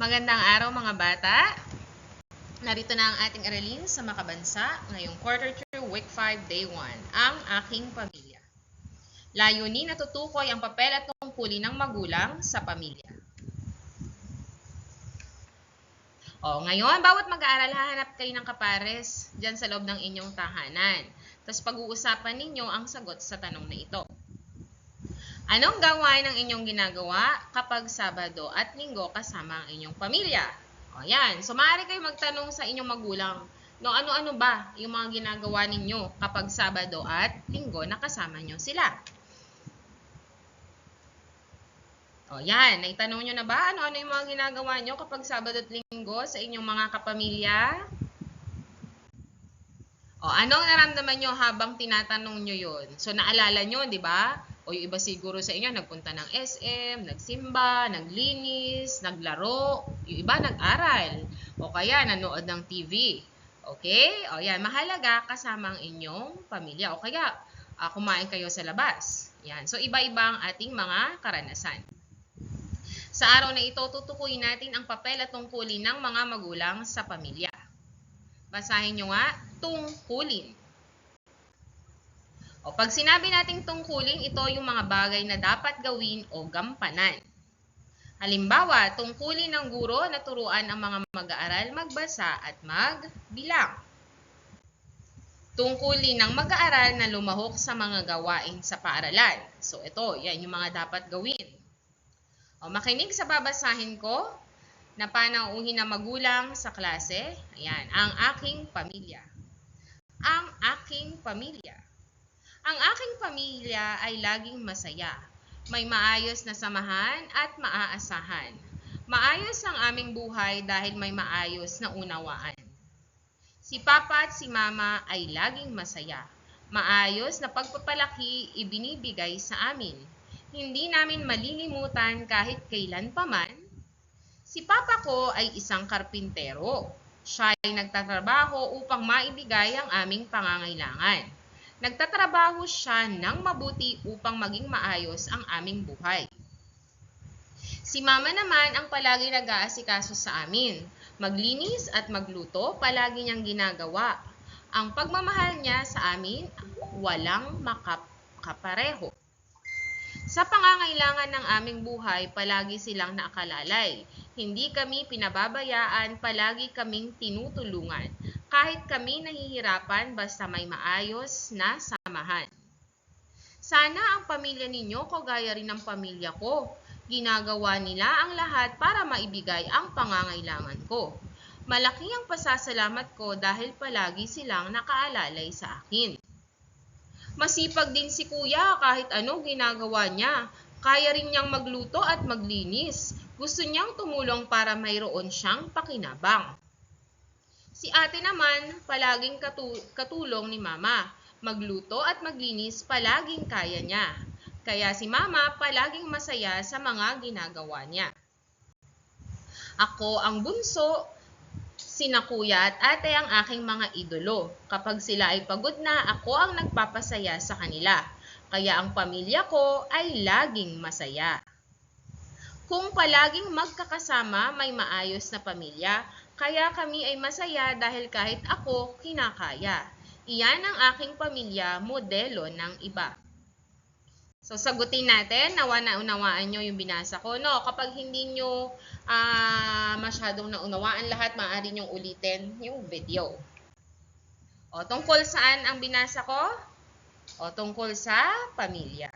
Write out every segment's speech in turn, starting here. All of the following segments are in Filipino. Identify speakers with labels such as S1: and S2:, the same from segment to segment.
S1: Magandang araw mga bata. Narito na ang ating aralin sa makabansa ngayong quarter 2, week 5, day 1, ang aking pamilya. Layunin na tutukoy ang papel at tungkulin ng magulang sa pamilya. O, ngayon, bawat mag-aaral, hahanap kayo ng kapares dyan sa loob ng inyong tahanan. Tapos pag-uusapan ninyo ang sagot sa tanong na ito. Anong gawain ang inyong ginagawa kapag Sabado at Linggo kasama ang inyong pamilya? O yan. So, maaari kayo magtanong sa inyong magulang, no, ano-ano ba yung mga ginagawa ninyo kapag Sabado at Linggo na kasama nyo sila? O yan, naitanong nyo na ba ano-ano yung mga ginagawa nyo kapag Sabado at Linggo sa inyong mga kapamilya? O, anong naramdaman nyo habang tinatanong nyo yun? So, naalala nyo, di ba? O yung iba siguro sa inyo, nagpunta ng SM, nagsimba, naglinis, naglaro. Yung iba, nag-aral. O kaya, nanood ng TV. Okay? O yan, mahalaga kasama ang inyong pamilya. O kaya, ah, kumain kayo sa labas. Yan. So, iba-iba ang ating mga karanasan. Sa araw na ito, tutukuyin natin ang papel at tungkulin ng mga magulang sa pamilya. Basahin nyo nga, tungkulin. O pag sinabi nating tungkulin, ito yung mga bagay na dapat gawin o gampanan. Halimbawa, tungkulin ng guro na turuan ang mga mag-aaral magbasa at magbilang. Tungkulin ng mag-aaral na lumahok sa mga gawain sa paaralan. So ito, yan yung mga dapat gawin. O makinig sa babasahin ko na panauhin ng magulang sa klase. Ayan, ang aking pamilya. Ang aking pamilya. Ang aking pamilya ay laging masaya. May maayos na samahan at maaasahan. Maayos ang aming buhay dahil may maayos na unawaan. Si Papa at si Mama ay laging masaya. Maayos na pagpapalaki ibinibigay sa amin. Hindi namin malilimutan kahit kailan paman. Si Papa ko ay isang karpintero. Siya ay nagtatrabaho upang maibigay ang aming pangangailangan. Nagtatrabaho siya ng mabuti upang maging maayos ang aming buhay. Si Mama naman ang palagi nag-aasikaso sa amin. Maglinis at magluto, palagi niyang ginagawa. Ang pagmamahal niya sa amin, walang makakapareho. Sa pangangailangan ng aming buhay, palagi silang naakalalay. Hindi kami pinababayaan, palagi kaming tinutulungan. Kahit kami nahihirapan, basta may maayos na samahan. Sana ang pamilya ninyo kagaya rin ng pamilya ko. Ginagawa nila ang lahat para maibigay ang pangangailangan ko. Malaki ang pasasalamat ko dahil palagi silang nakaalalay sa akin. Masipag din si kuya kahit ano ginagawa niya. Kaya rin niyang magluto at maglinis. Gusto niyang tumulong para mayroon siyang pakinabang. Si ate naman, palaging katu- katulong ni mama. Magluto at maglinis palaging kaya niya. Kaya si mama palaging masaya sa mga ginagawa niya. Ako ang bunso, sina kuya at ate ang aking mga idolo. Kapag sila ay pagod na, ako ang nagpapasaya sa kanila. Kaya ang pamilya ko ay laging masaya. Kung palaging magkakasama, may maayos na pamilya, kaya kami ay masaya dahil kahit ako kinakaya. Iyan ang aking pamilya, modelo ng iba. So, sagutin natin, nawa na unawaan nyo yung binasa ko. No, kapag hindi nyo ah, masyadong naunawaan lahat, maaari nyong ulitin yung video. O, tungkol saan ang binasa ko? O, tungkol sa pamilya.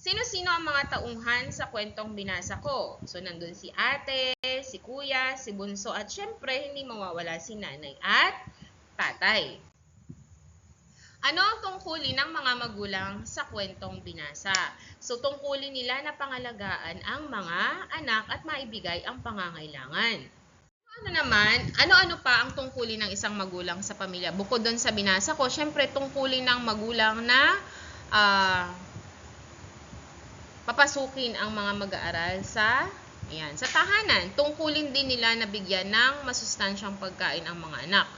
S1: Sino-sino ang mga tauhan sa kwentong binasa ko? So, nandun si ate, si kuya, si bunso, at syempre, hindi mawawala si nanay at tatay. Ano ang tungkulin ng mga magulang sa kwentong binasa? So, tungkulin nila na pangalagaan ang mga anak at maibigay ang pangangailangan. Ano naman, ano-ano pa ang tungkulin ng isang magulang sa pamilya? Bukod doon sa binasa ko, syempre tungkulin ng magulang na ah, papasukin ang mga mag-aaral sa ayan, sa tahanan. Tungkulin din nila na bigyan ng masustansyang pagkain ang mga anak.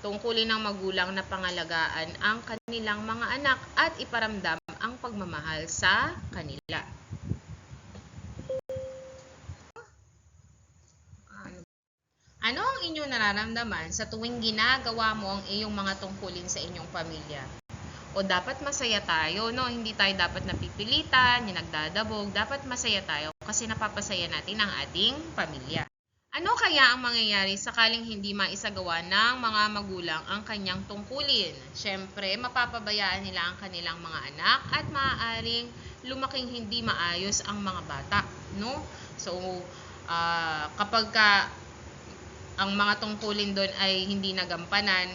S1: Tungkulin ng magulang na pangalagaan ang kanilang mga anak at iparamdam ang pagmamahal sa kanila. Ano ang inyong nararamdaman sa tuwing ginagawa mo ang iyong mga tungkulin sa inyong pamilya? O dapat masaya tayo, no? Hindi tayo dapat napipilitan, yung nagdadabog. Dapat masaya tayo kasi napapasaya natin ang ating pamilya. Ano kaya ang mangyayari sakaling hindi maisagawa ng mga magulang ang kanyang tungkulin? Siyempre, mapapabayaan nila ang kanilang mga anak at maaaring lumaking hindi maayos ang mga bata, no? So, ah, kapag ka ang mga tungkulin doon ay hindi nagampanan,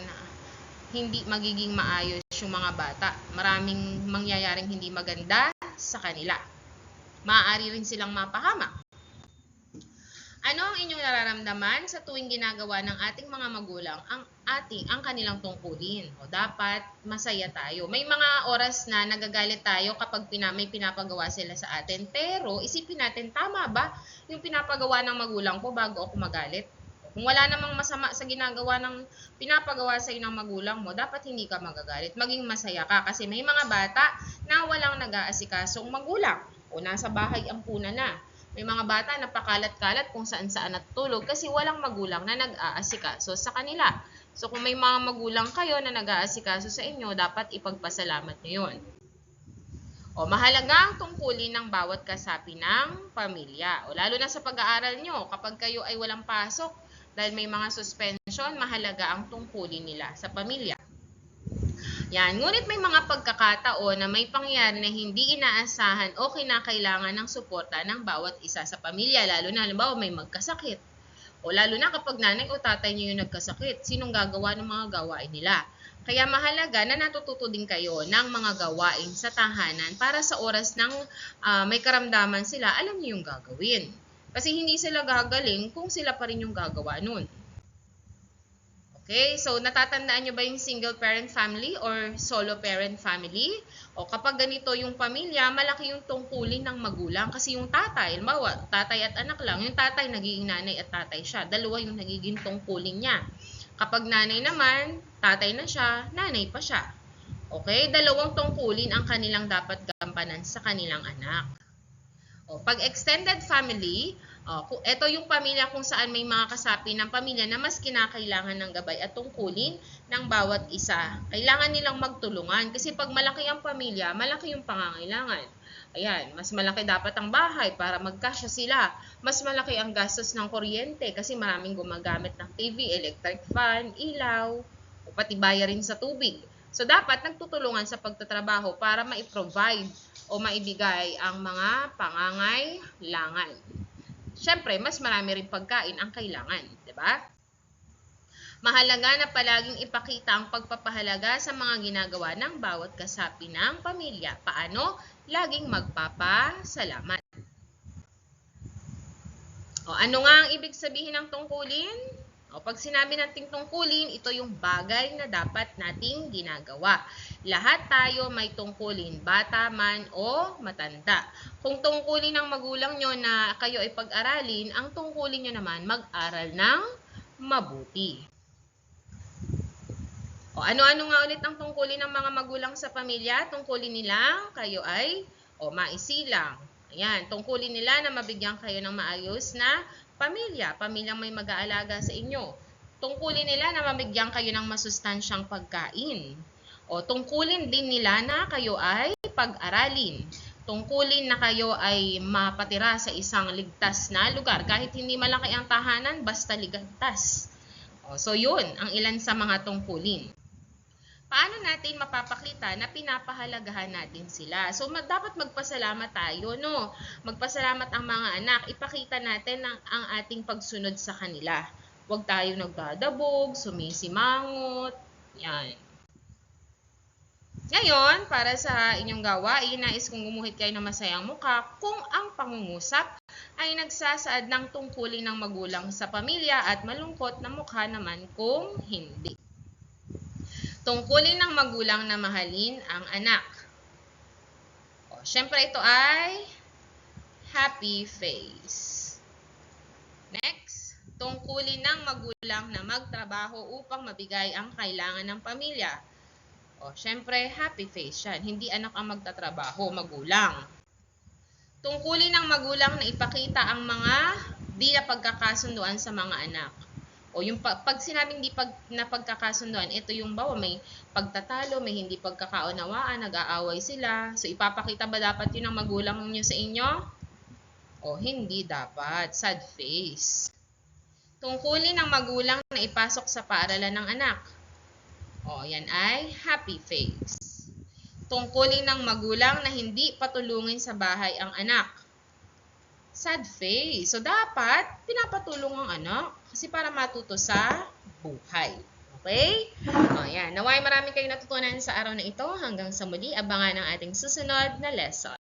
S1: hindi magiging maayos yung mga bata. Maraming mangyayaring hindi maganda sa kanila. Maaari rin silang mapahamak. Ano ang inyong nararamdaman sa tuwing ginagawa ng ating mga magulang ang ating ang kanilang tungkulin? O dapat masaya tayo. May mga oras na nagagalit tayo kapag pina, may pinapagawa sila sa atin. Pero isipin natin, tama ba yung pinapagawa ng magulang ko bago ako magalit? Kung wala namang masama sa ginagawa ng pinapagawa sa ng magulang mo, dapat hindi ka magagalit. Maging masaya ka kasi may mga bata na walang nag-aasikasong magulang o nasa bahay ang puna na. May mga bata na pakalat-kalat kung saan-saan natutulog kasi walang magulang na nag-aasikaso sa kanila. So kung may mga magulang kayo na nag-aasikaso sa inyo, dapat ipagpasalamat nyo yun. O mahalaga ang tungkulin ng bawat kasapi ng pamilya. O lalo na sa pag-aaral nyo, kapag kayo ay walang pasok, dahil may mga suspension, mahalaga ang tungkulin nila sa pamilya. Yan. Ngunit may mga pagkakataon na may pangyayari na hindi inaasahan o kinakailangan ng suporta ng bawat isa sa pamilya, lalo na halimbawa may magkasakit. O lalo na kapag nanay o tatay niyo yung nagkasakit, sinong gagawa ng mga gawain nila? Kaya mahalaga na natututo din kayo ng mga gawain sa tahanan para sa oras ng ah, may karamdaman sila, alam niyo yung gagawin. Kasi hindi sila gagaling kung sila pa rin yung gagawa nun. Okay, so natatandaan nyo ba yung single parent family or solo parent family? O kapag ganito yung pamilya, malaki yung tungkulin ng magulang kasi yung tatay, halimbawa, tatay at anak lang, yung tatay nagiging nanay at tatay siya. Dalawa yung nagiging tungkulin niya. Kapag nanay naman, tatay na siya, nanay pa siya. Okay, dalawang tungkulin ang kanilang dapat gampanan sa kanilang anak. O, pag extended family, o, ito yung pamilya kung saan may mga kasapi ng pamilya na mas kinakailangan ng gabay at tungkulin ng bawat isa. Kailangan nilang magtulungan kasi pag malaki ang pamilya, malaki yung pangangailangan. Ayan, mas malaki dapat ang bahay para magkasya sila. Mas malaki ang gastos ng kuryente kasi maraming gumagamit ng TV, electric fan, ilaw, o pati bayarin sa tubig. So, dapat nagtutulungan sa pagtatrabaho para ma-provide o maibigay ang mga pangangailangan. Siyempre, mas marami rin pagkain ang kailangan, di ba? Mahalaga na palaging ipakita ang pagpapahalaga sa mga ginagawa ng bawat kasapi ng pamilya. Paano? Laging magpapasalamat. O, ano nga ang ibig sabihin ng tungkulin? O, pag sinabi nating tungkulin, ito yung bagay na dapat nating ginagawa. Lahat tayo may tungkulin, bata man o matanda. Kung tungkulin ng magulang nyo na kayo ay pag-aralin, ang tungkulin nyo naman mag-aral ng mabuti. O ano-ano nga ulit ang tungkulin ng mga magulang sa pamilya? Tungkulin nila kayo ay o maisilang. Ayan, tungkulin nila na mabigyan kayo ng maayos na pamilya, pamilyang may mag-aalaga sa inyo. Tungkulin nila na mabigyan kayo ng masustansyang pagkain. O tungkulin din nila na kayo ay pag-aralin. Tungkulin na kayo ay mapatira sa isang ligtas na lugar. Kahit hindi malaki ang tahanan, basta ligtas. O, so yun, ang ilan sa mga tungkulin. Paano natin mapapakita na pinapahalagahan natin sila? So, mag, dapat magpasalamat tayo, no? Magpasalamat ang mga anak. Ipakita natin ang, ang ating pagsunod sa kanila. Huwag tayo nagdadabog, sumisimangot. Yan. Ngayon, para sa inyong gawain, nais kong gumuhit kayo ng masayang mukha kung ang pangungusap ay nagsasaad ng tungkulin ng magulang sa pamilya at malungkot na mukha naman kung hindi. Tungkulin ng magulang na mahalin ang anak. O, syempre ito ay happy face. Next, tungkulin ng magulang na magtrabaho upang mabigay ang kailangan ng pamilya. O, syempre, happy face yan. Hindi anak ang magtatrabaho, magulang. Tungkulin ng magulang na ipakita ang mga di na pagkakasunduan sa mga anak. O yung pag, pag sinabing di pag, na pagkakasunduan, ito yung bawa may pagtatalo, may hindi pagkakaunawaan, nag-aaway sila. So ipapakita ba dapat yun ng magulang nyo sa inyo? O hindi dapat. Sad face. Tungkulin ng magulang na ipasok sa paaralan ng anak. O yan ay happy face. Tungkulin ng magulang na hindi patulungin sa bahay ang anak. Sad face. So dapat pinapatulong ang anak kasi para matuto sa buhay. Okay? O yan. Naway marami kayong natutunan sa araw na ito. Hanggang sa muli, abangan ang ating susunod na lesson.